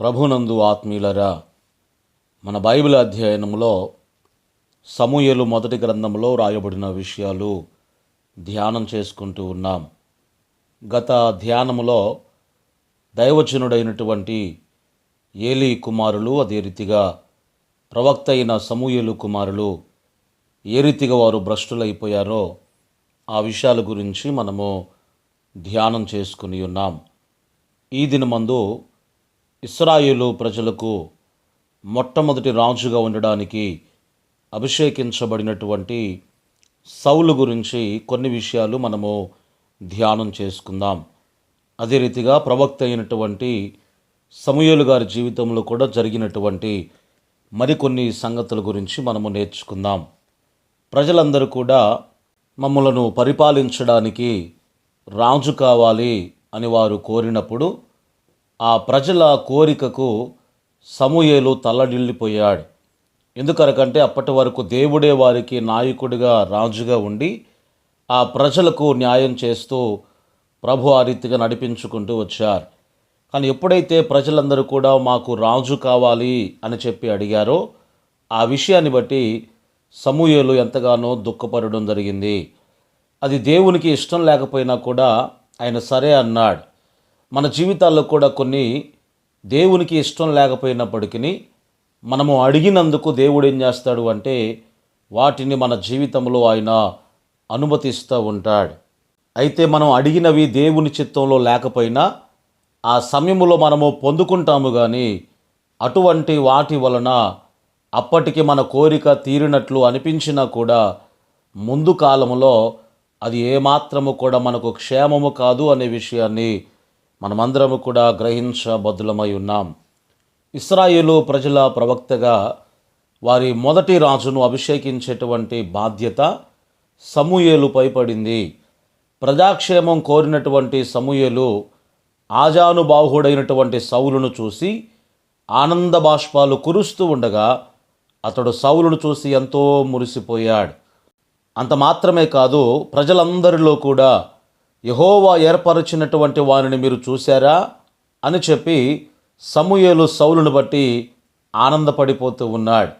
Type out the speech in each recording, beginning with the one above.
ప్రభునందు ఆత్మీయులరా మన బైబిల్ అధ్యయనంలో సమూయలు మొదటి గ్రంథంలో రాయబడిన విషయాలు ధ్యానం చేసుకుంటూ ఉన్నాం. గత ధ్యానములో దైవచనుడైనటువంటి ఏలీ కుమారులు అదే రీతిగా ప్రవక్త అయిన సమూయేలు కుమారులు ఏ రీతిగా వారు భ్రష్టులైపోయారో ఆ విషయాల గురించి మనము ధ్యానం చేసుకుని ఉన్నాం. ఈ దినమందు ఇస్రాయేలు ప్రజలకు మొట్టమొదటి రాజుగా ఉండడానికి అభిషేకించబడినటువంటి సౌలు గురించి కొన్ని విషయాలు మనము ధ్యానం చేసుకుందాం. అదే రీతిగా ప్రవక్త అయినటువంటి సమయలు గారి జీవితంలో కూడా జరిగినటువంటి మరికొన్ని సంగతుల గురించి మనము నేర్చుకుందాం. ప్రజలందరూ కూడా మమ్మలను పరిపాలించడానికి రాజు కావాలి అని వారు కోరినప్పుడు ఆ ప్రజల కోరికకు సమూయేలు తల్లడిల్లిపోయాడు. ఎందుకనకంటే అప్పటి వరకు దేవుడే వారికి నాయకుడిగా రాజుగా ఉండి ఆ ప్రజలకు న్యాయం చేస్తూ ప్రభు ఆ రీతిగా నడిపించుకుంటూ వచ్చారు. కానీ ఎప్పుడైతే ప్రజలందరూ కూడా మాకు రాజు కావాలి అని చెప్పి అడిగారో ఆ విషయాన్ని బట్టి సమూయేలు ఎంతగానో దుఃఖపడడం జరిగింది. అది దేవునికి ఇష్టం లేకపోయినా కూడా ఆయన సరే అన్నాడు. మన జీవితాల్లో కూడా కొన్ని దేవునికి ఇష్టం లేకపోయినప్పటికీ మనము అడిగినందుకు దేవుడు ఏం చేస్తాడు అంటే వాటిని మన జీవితంలో ఆయన అనుమతిస్తూ ఉంటాడు. అయితే మనం అడిగినవి దేవుని చిత్తంలో లేకపోయినా ఆ సమయంలో మనము పొందుకుంటాము కానీ అటువంటి వాటి వలన అప్పటికి మన కోరిక తీరినట్లు అనిపించినా కూడా ముందు కాలంలో అది ఏమాత్రము కూడా మనకు క్షేమము కాదు అనే విషయాన్ని మనమందరము కూడా గ్రహించబద్దులమై ఉన్నాం. ఇస్రాయేలు ప్రజల ప్రవక్తగా వారి మొదటి రాజును అభిషేకించేటువంటి బాధ్యత సమూయేలుపై పడింది ప్రజాక్షేమం కోరినటువంటి సమూయేలు ఆజానుబాహుడైనటువంటి సౌలును చూసి ఆనంద బాష్పాలు కురుస్తూ ఉండగా అతడు సౌలును చూసి ఎంతో మురిసిపోయాడు. అంత మాత్రమే కాదు ప్రజలందరిలో కూడా యహోవా ఏర్పరచినటువంటి వారిని మీరు చూశారా అని చెప్పి సమూయేలు సౌలును బట్టి ఆనందపడిపోతూ ఉన్నాడు.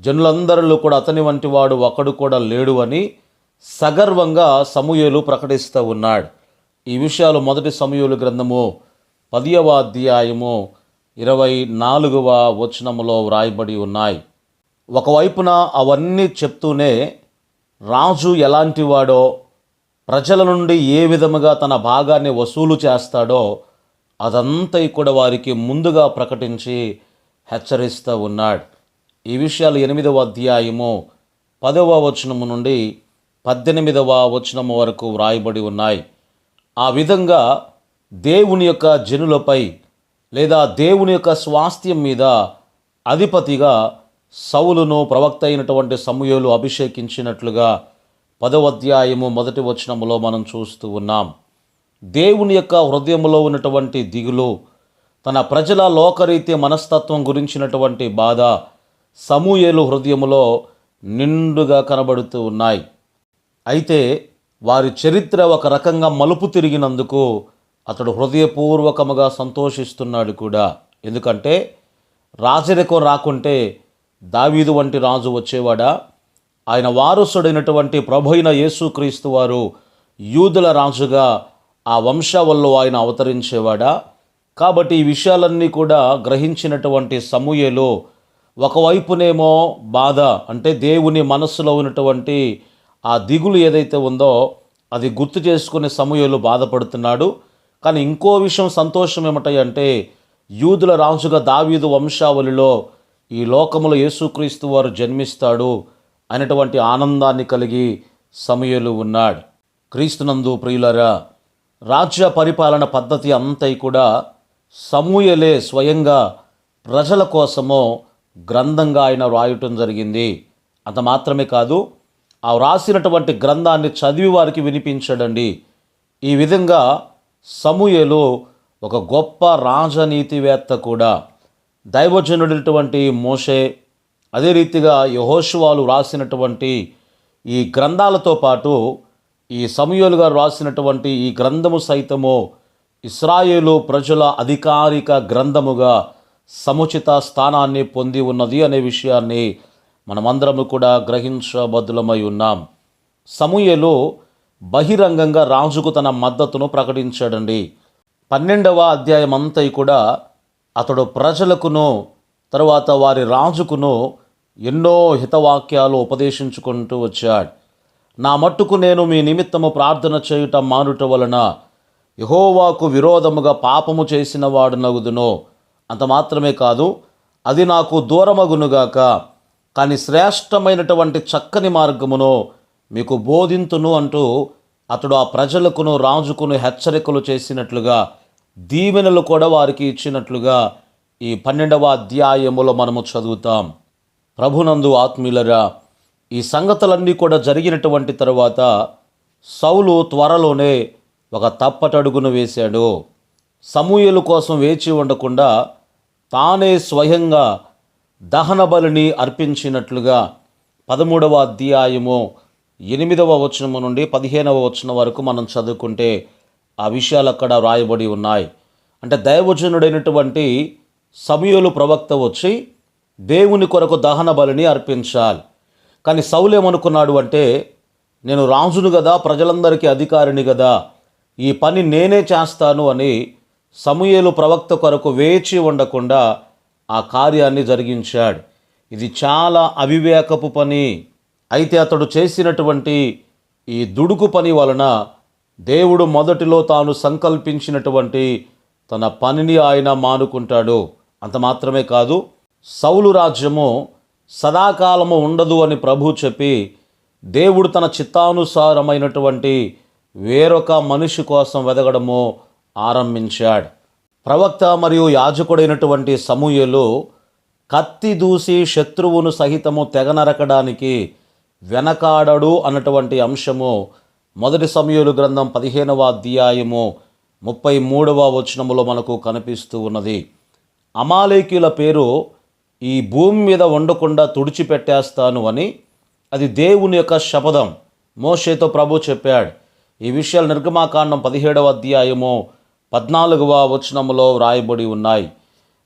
జనులందరిలో కూడా అతని వంటి వాడు ఒకడు కూడా లేడు అని సగర్వంగా సమూయేలు ప్రకటిస్తూ ఉన్నాడు. ఈ విషయాలు మొదటి సమూయేలు గ్రంథము పదియవ అధ్యాయము ఇరవై నాలుగవ వచనములో వ్రాయబడి ఉన్నాయి. ఒకవైపున అవన్నీ చెప్తూనే రాజు ఎలాంటి వాడో ప్రజల నుండి ఏ విధముగా తన భాగాన్ని వసూలు చేస్తాడో అదంతా కూడా వారికి ముందుగా ప్రకటించి హెచ్చరిస్తూ ఉన్నాడు. ఈ విషయాలు ఎనిమిదవ అధ్యాయము పదవ వచనము నుండి పద్దెనిమిదవ వచనము వరకు వ్రాయబడి ఉన్నాయి. ఆ విధంగా దేవుని యొక్క జనులపై లేదా దేవుని యొక్క స్వాస్థ్యం మీద అధిపతిగా సౌలును ప్రవక్త అయినటువంటి సమూహలు అభిషేకించినట్లుగా పదవ అధ్యాయము మొదటి వచనములో మనం చూస్తూ ఉన్నాం. దేవుని యొక్క హృదయంలో ఉన్నటువంటి దిగులు తన ప్రజల లోకరీతి మనస్తత్వం గురించినటువంటి బాధ సమూయేలు హృదయములో నిండుగా కనబడుతూ ఉన్నాయి. అయితే వారి చరిత్ర ఒక రకంగా మలుపు తిరిగినందుకు అతడు హృదయపూర్వకముగా సంతోషిస్తున్నాడు కూడా. ఎందుకంటే రాజరికం రాకుంటే దావీదు వంటి రాజు వచ్చేవాడా? ఆయన వారసుడైనటువంటి ప్రభైన యేసుక్రీస్తు వారు యూదుల రాజుగా ఆ వంశావల్లో ఆయన అవతరించేవాడా? కాబట్టి ఈ విషయాలన్నీ కూడా గ్రహించినటువంటి సమూయేలు ఒకవైపునేమో బాధ అంటే దేవుని మనస్సులో ఉన్నటువంటి ఆ దిగులు ఏదైతే ఉందో అది గుర్తు చేసుకునే సమూహలు బాధపడుతున్నాడు. కానీ ఇంకో విషయం సంతోషం ఏమిటంటే యూదుల రాజుగా దావీదు వంశావళిలో ఈ లోకములో యేసుక్రీస్తు వారు జన్మిస్తాడు. అనేటువంటి ఆనందాన్ని కలిగి సమయలు ఉన్నాడు. క్రీస్తునందు ప్రియులరా రాజ్య పరిపాలన పద్ధతి అంతై కూడా సమూయలే స్వయంగా ప్రజల కోసమో గ్రంథంగా ఆయన వ్రాయటం జరిగింది. అంత మాత్రమే కాదు ఆ వ్రాసినటువంటి గ్రంథాన్ని చదివి వారికి వినిపించడండి. ఈ విధంగా సమూయలు ఒక గొప్ప రాజనీతివేత్త కూడా. దైవజనుడైనటువంటి మోషే అదే రీతిగా యహోషువాలు రాసినటువంటి ఈ గ్రంథాలతో పాటు ఈ సమయోలు గారు రాసినటువంటి ఈ గ్రంథము సైతము ఇస్రాయేలు ప్రజల అధికారిక గ్రంథముగా సముచిత స్థానాన్ని పొంది ఉన్నది అనే విషయాన్ని మనమందరము కూడా గ్రహించబద్దులమై ఉన్నాం. సమూయలు బహిరంగంగా రాజుకు తన మద్దతును ప్రకటించాడండి. పన్నెండవ అధ్యాయం అంతా కూడా అతడు ప్రజలకును తరువాత వారి రాజుకును ఎన్నో హితవాక్యాలు ఉపదేశించుకుంటూ వచ్చాడు. నా మట్టుకు నేను మీ నిమిత్తము ప్రార్థన చేయుట మానుట వలన యహోవాకు విరోధముగా పాపము చేసిన వాడు నగుదును. అంత మాత్రమే కాదు అది నాకు దూరమగునుగాక కానీ శ్రేష్టమైనటువంటి చక్కని మార్గమును మీకు బోధింతును అంటూ అతడు ఆ ప్రజలకును రాజుకును హెచ్చరికలు చేసినట్లుగా దీవెనలు కూడా వారికి ఇచ్చినట్లుగా ఈ పన్నెండవ అధ్యాయములో మనము చదువుతాం. ప్రభునందు ఆత్మీయులరా ఈ సంగతులన్నీ కూడా జరిగినటువంటి తరువాత సౌలు త్వరలోనే ఒక తప్పటడుగును వేశాడు. సమూయలు కోసం వేచి ఉండకుండా తానే స్వయంగా దహన బలిని అర్పించినట్లుగా పదమూడవ అధ్యాయము ఎనిమిదవ వచనము నుండి పదిహేనవ వచనం వరకు మనం చదువుకుంటే ఆ విషయాలు అక్కడ రాయబడి ఉన్నాయి. అంటే దైవజనుడైనటువంటి సమయలు ప్రవక్త వచ్చి దేవుని కొరకు దహన బలిని అర్పించాలి. కానీ సౌలు ఏమనుకున్నాడు అంటే నేను రాజును కదా ప్రజలందరికీ అధికారిని కదా ఈ పని నేనే చేస్తాను అని సమూహలు ప్రవక్త కొరకు వేచి ఉండకుండా ఆ కార్యాన్ని జరిగించాడు. ఇది చాలా అవివేకపు పని. అయితే అతడు చేసినటువంటి ఈ దుడుకు పని వలన దేవుడు మొదటిలో తాను సంకల్పించినటువంటి తన పనిని ఆయన మానుకుంటాడు. అంత మాత్రమే కాదు సౌలు రాజ్యము సదాకాలము ఉండదు అని ప్రభు చెప్పి దేవుడు తన చిత్తానుసారమైనటువంటి వేరొక మనిషి కోసం వెదగడము ఆరంభించాడు. ప్రవక్త మరియు యాజకుడైనటువంటి సమూయలు కత్తి దూసి శత్రువును సహితము తెగనరకడానికి వెనకాడడు అన్నటువంటి అంశము మొదటి సమయలు గ్రంథం పదిహేనవ అధ్యాయము ముప్పై మూడవ వచనములో మనకు కనిపిస్తూ ఉన్నది. అమాలేకీల పేరు ఈ భూమి మీద ఉండకుండా తుడిచిపెట్టేస్తాను అని అది దేవుని యొక్క శపథం. మోషేతో ప్రభు చెప్పాడు. ఈ విషయాలు నిర్గమాకాండం పదిహేడవ అధ్యాయము పద్నాలుగవ వచనములో వ్రాయబడి ఉన్నాయి.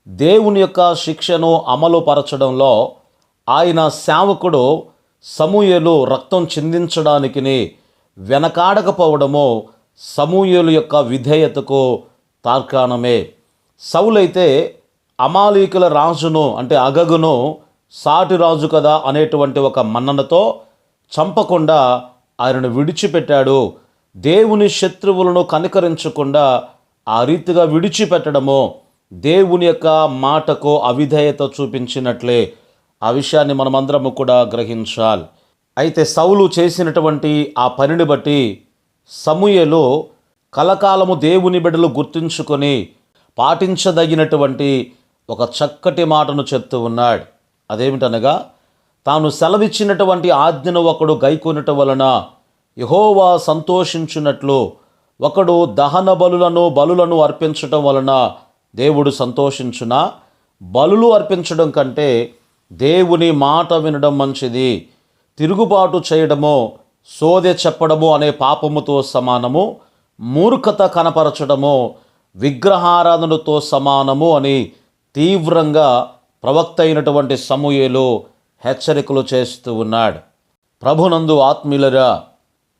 దేవుని యొక్క శిక్షను అమలు పరచడంలో ఆయన సేవకుడు సమూయలు రక్తం చిందించడానికి వెనకాడకపోవడము సమూయలు యొక్క విధేయతకు తార్కాణమే. సౌలైతే అమాలీకుల రాజును అంటే అగగును సాటి రాజు కదా అనేటువంటి ఒక మన్ననతో చంపకుండా ఆయనను విడిచిపెట్టాడు. దేవుని శత్రువులను కనికరించకుండా ఆ రీతిగా విడిచిపెట్టడము దేవుని యొక్క మాటకు అవిధేయత చూపించినట్లే. ఆ విషయాన్ని మనమందరము కూడా గ్రహించాలి. అయితే సౌలు చేసినటువంటి ఆ పనిని బట్టి సమూయలు కలకాలము దేవుని బిడ్డలు గుర్తుంచుకొని పాటించదగినటువంటి ఒక చక్కటి మాటను చెప్తూ ఉన్నాడు. అదేమిటనగా తాను సెలవిచ్చినటువంటి ఆజ్ఞను ఒకడు గైకొనటం వలన యహోవా సంతోషించున్నట్లు ఒకడు దహన బలులను బలులను అర్పించటం వలన దేవుడు సంతోషించున? బలులు అర్పించడం కంటే దేవుని మాట వినడం మంచిది. తిరుగుబాటు చేయడము సోదె చెప్పడము అనే పాపముతో సమానము మూర్ఖత కనపరచడము విగ్రహారాధనతో సమానము అని తీవ్రంగా ప్రవక్త అయినటువంటి సమూయేలు హెచ్చరికలు చేస్తూ ఉన్నాడు. ప్రభునందు ఆత్మీయులరా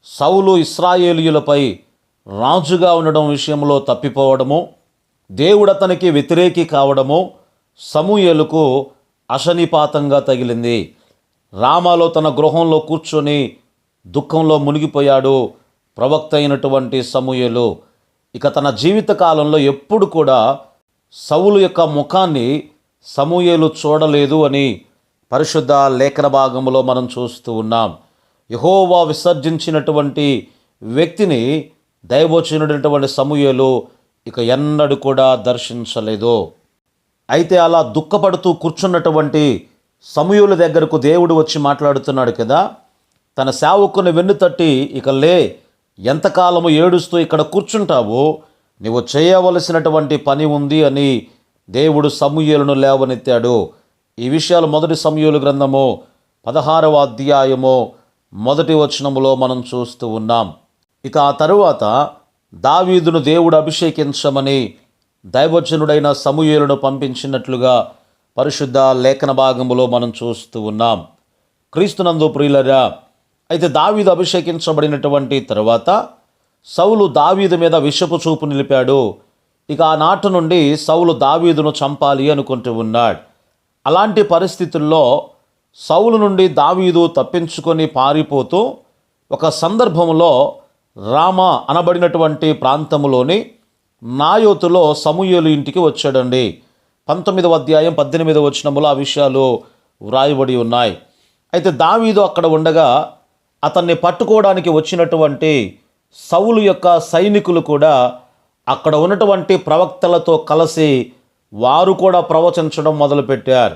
సౌలు ఇస్రాయేలీయులపై రాజుగా ఉండడం విషయంలో తప్పిపోవడము దేవుడు అతనికి వ్యతిరేకి కావడము సమూయేలుకు అశనిపాతంగా తగిలింది. రామాలో తన గృహంలో కూర్చొని దుఃఖంలో మునిగిపోయాడు ప్రవక్త అయినటువంటి సమూయేలు. ఇక తన జీవిత కాలంలో ఎప్పుడు కూడా సౌలు యొక్క ముఖాన్ని సమూయేలు చూడలేదు అని పరిశుద్ధ లేఖన భాగంలో మనం చూస్తూ ఉన్నాం. యహోవా విసర్జించినటువంటి వ్యక్తిని దైవోచనుడైనటువంటి సమూయేలు ఇక ఎన్నడూ కూడా దర్శించలేదు. అయితే అలా దుఃఖపడుతూ కూర్చున్నటువంటి సమూయుల దగ్గరకు దేవుడు వచ్చి మాట్లాడుతున్నాడు కదా తన సేవకుని వెన్ను తట్టి ఇక లే ఎంతకాలము ఏడుస్తూ ఇక్కడ కూర్చుంటావో నీవు చేయవలసినటువంటి పని ఉంది అని దేవుడు సమూయేలును లేవనెత్తాడు. ఈ విషయాలు మొదటి సమూహలు గ్రంథము పదహారవ అధ్యాయము మొదటి వచనములో మనం చూస్తూ ఉన్నాం. ఇక ఆ తరువాత దావీదును దేవుడు అభిషేకించమని దైవజనుడైన సమూయేలును పంపించినట్లుగా పరిశుద్ధ లేఖన భాగములో మనం చూస్తూ ఉన్నాం. క్రీస్తునందు ప్రియులరా అయితే దావీదు అభిషేకించబడినటువంటి తర్వాత సౌలు దావీదు మీద విషపు చూపు నిలిపాడు. ఇక ఆనాటి నుండి సౌలు దావీదును చంపాలి అనుకుంటూ ఉన్నాడు. అలాంటి పరిస్థితుల్లో సౌలు నుండి దావీదు తప్పించుకొని పారిపోతూ ఒక సందర్భంలో రామ అనబడినటువంటి ప్రాంతంలోని నాయోతులో సమూయేలు ఇంటికి వచ్చాడండి. పంతొమ్మిదవ అధ్యాయం పద్దెనిమిదవ వచనములో ఆ విషయాలు వ్రాయబడి ఉన్నాయి. అయితే దావీదు అక్కడ ఉండగా అతన్ని పట్టుకోవడానికి వచ్చినటువంటి సౌలు యొక్క సైనికులు కూడా అక్కడ ఉన్నటువంటి ప్రవక్తలతో కలిసి వారు కూడా ప్రవచించడం మొదలుపెట్టారు.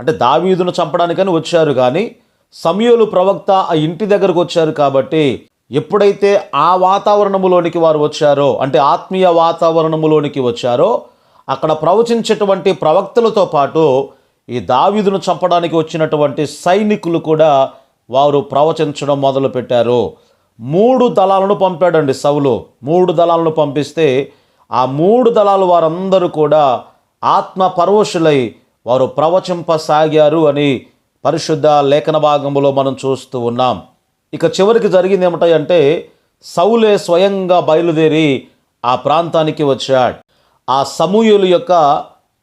అంటే దావీదును చంపడానికని వచ్చారు కానీ సమయలు ప్రవక్త ఆ ఇంటి దగ్గరకు వచ్చారు కాబట్టి ఎప్పుడైతే ఆ వాతావరణములోనికి వారు వచ్చారో అంటే ఆత్మీయ వాతావరణములోనికి వచ్చారో అక్కడ ప్రవచించేటువంటి ప్రవక్తలతో పాటు ఈ దావీదును చంపడానికి వచ్చినటువంటి సైనికులు కూడా వారు ప్రవచించడం మొదలుపెట్టారు. మూడు దళాలను పంపాడండి సవులు మూడు దళాలను పంపిస్తే ఆ మూడు దళాలు వారందరూ కూడా ఆత్మ పరవశులై వారు ప్రవచింపసాగారు అని పరిశుద్ధ లేఖన భాగంలో మనం చూస్తూ ఉన్నాం. ఇక చివరికి జరిగింది ఏమిటంటే సౌలే స్వయంగా బయలుదేరి ఆ ప్రాంతానికి వచ్చాడు. ఆ సమూయులు యొక్క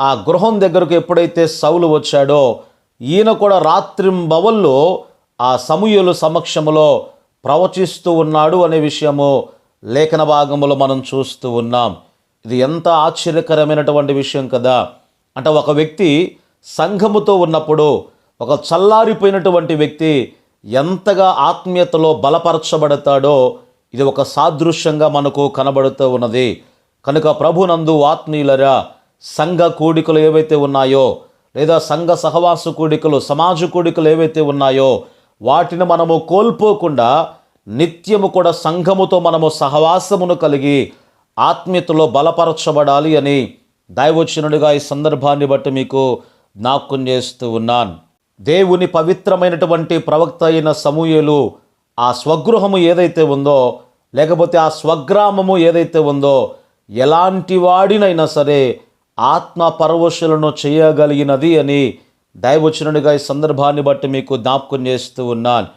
ఆ గృహం దగ్గరకు ఎప్పుడైతే సౌలు వచ్చాడో ఈయన కూడా రాత్రింబవల్లో ఆ సమూయులు సమక్షంలో ప్రవచిస్తూ ఉన్నాడు అనే విషయము లేఖన భాగంలో మనం చూస్తూ ఉన్నాం. ఇది ఎంత ఆశ్చర్యకరమైనటువంటి విషయం కదా. అంటే ఒక వ్యక్తి సంఘముతో ఉన్నప్పుడు ఒక చల్లారిపోయినటువంటి వ్యక్తి ఎంతగా ఆత్మీయతలో బలపరచబడతాడో ఇది ఒక సాదృశ్యంగా మనకు కనబడుతూ ఉన్నది. కనుక ప్రభునందు ఆత్మీయులరా సంఘ కూడికలు ఏవైతే ఉన్నాయో లేదా సంఘ సహవాస కూడికలు సమాజ కూడికలు ఏవైతే ఉన్నాయో వాటిని మనము కోల్పోకుండా నిత్యము కూడా సంఘముతో మనము సహవాసమును కలిగి ఆత్మీయతలో బలపరచబడాలి అని దైవచనుడిగా ఈ సందర్భాన్ని బట్టి మీకు జ్ఞాపకం చేస్తూ ఉన్నాను. దేవుని పవిత్రమైనటువంటి ప్రవక్త అయిన సమూహలు ఆ స్వగృహము ఏదైతే ఉందో లేకపోతే ఆ స్వగ్రామము ఏదైతే ఉందో ఎలాంటి వాడినైనా సరే ఆత్మ పరవశులను చేయగలిగినది అని దైవచనుడిగా ఈ సందర్భాన్ని బట్టి మీకు జ్ఞాపకం చేస్తూ ఉన్నాను.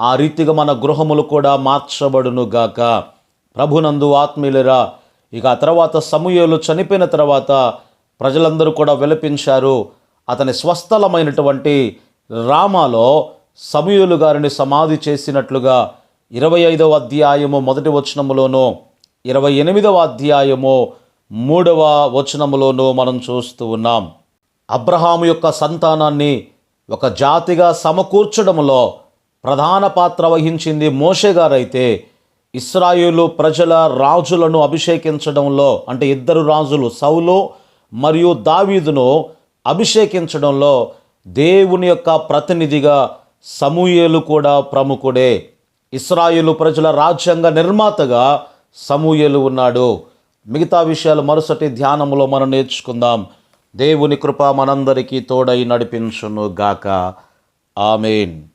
ఆ రీతిగా మన గృహములు కూడా మార్చబడును గాక. ప్రభునందు ఆత్మీయులరా ఇక ఆ తర్వాత సమూహలు చనిపోయిన తర్వాత ప్రజలందరూ కూడా విలపించారు. అతని స్వస్థలమైనటువంటి రామాలో సమూహలు గారిని సమాధి చేసినట్లుగా ఇరవై ఐదవ అధ్యాయము మొదటి వచనములోనూ ఇరవై ఎనిమిదవ అధ్యాయము మూడవ వచనములోనూ మనం చూస్తూ ఉన్నాం. అబ్రహాము యొక్క సంతానాన్ని ఒక జాతిగా సమకూర్చడంలో ప్రధాన పాత్ర వహించింది మోషే గారైతే ఇస్రాయేలు ప్రజల రాజులను అభిషేకించడంలో అంటే ఇద్దరు రాజులు సౌలు మరియు దావీదును అభిషేకించడంలో దేవుని యొక్క ప్రతినిధిగా సమూయేలు కూడా ప్రముఖుడే. ఇస్రాయేలు ప్రజల రాజ్యాంగ నిర్మాతగా సమూయేలు ఉన్నాడు. మిగతా విషయాలు మరుసటి ధ్యానంలో మనం నేర్చుకుందాం. దేవుని కృప మనందరికీ తోడై నడిపించును గాక ఆమెన్.